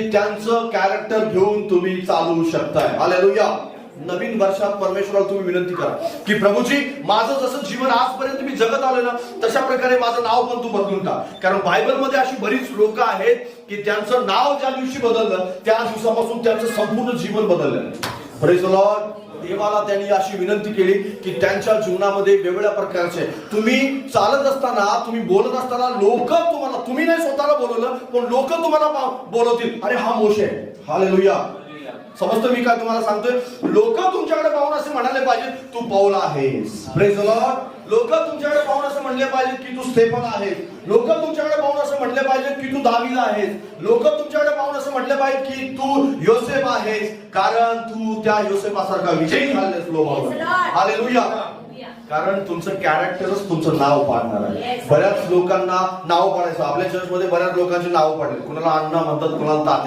त्यांचं कॅरेक्टर घेऊन तुम्ही चालू शकताय. हालेलुया नवीन वर्षात परमेश्वराला तुम्ही विनंती करा की प्रभूजी माझं जसं जीवन आजपर्यंत मी जगत आलो ना तशा प्रकारे माझं नाव पण तू बदलून टाक. कारण बायबलमध्ये अशी बरीच लोक आहेत की त्यांचं नाव ज्या दिवशी बदललं त्या दिवसापासून त्यांचं संपूर्ण जीवन बदललं. Praise देवाला त्यांनी अशी विनंती केली की त्यांच्या जीवनामध्ये वेगवेगळ्या प्रकारचे. तुम्ही चालत असताना तुम्ही बोलत असताना लोक तुम्हाला तुम्ही नाही स्वतःला बोलवलं पण लोक तुम्हाला बोलवतील. अरे हा मोशे हालेलुया. समजतं मी काय तुम्हाला सांगतोय? लोक तुमच्याकडे पाहून असे म्हणाले पाहिजे तू पौल आहेस. लोक तुमच्याकडे पाहून असं म्हणले पाहिजे की तू स्टेफन आहेस. लोक तुमच्याकडे पाहून असं म्हणले पाहिजे की तू दावीद आहेस. लोक तुमच्याकडे पाहून असं म्हणले पाहिजे की तू योसेफ आहेस. कारण तू त्या योसेफासारखा विजयी झालेस लोक Lord. कारण तुमचं कॅरेक्टरच तुमचं नाव पाडणार आहे. बऱ्याच लोकांना नाव पाडायचं. आपल्या चर्चमध्ये बऱ्याच लोकांची नाव पाडली. कुणाला अण्णा म्हणतात कुणाला तात्या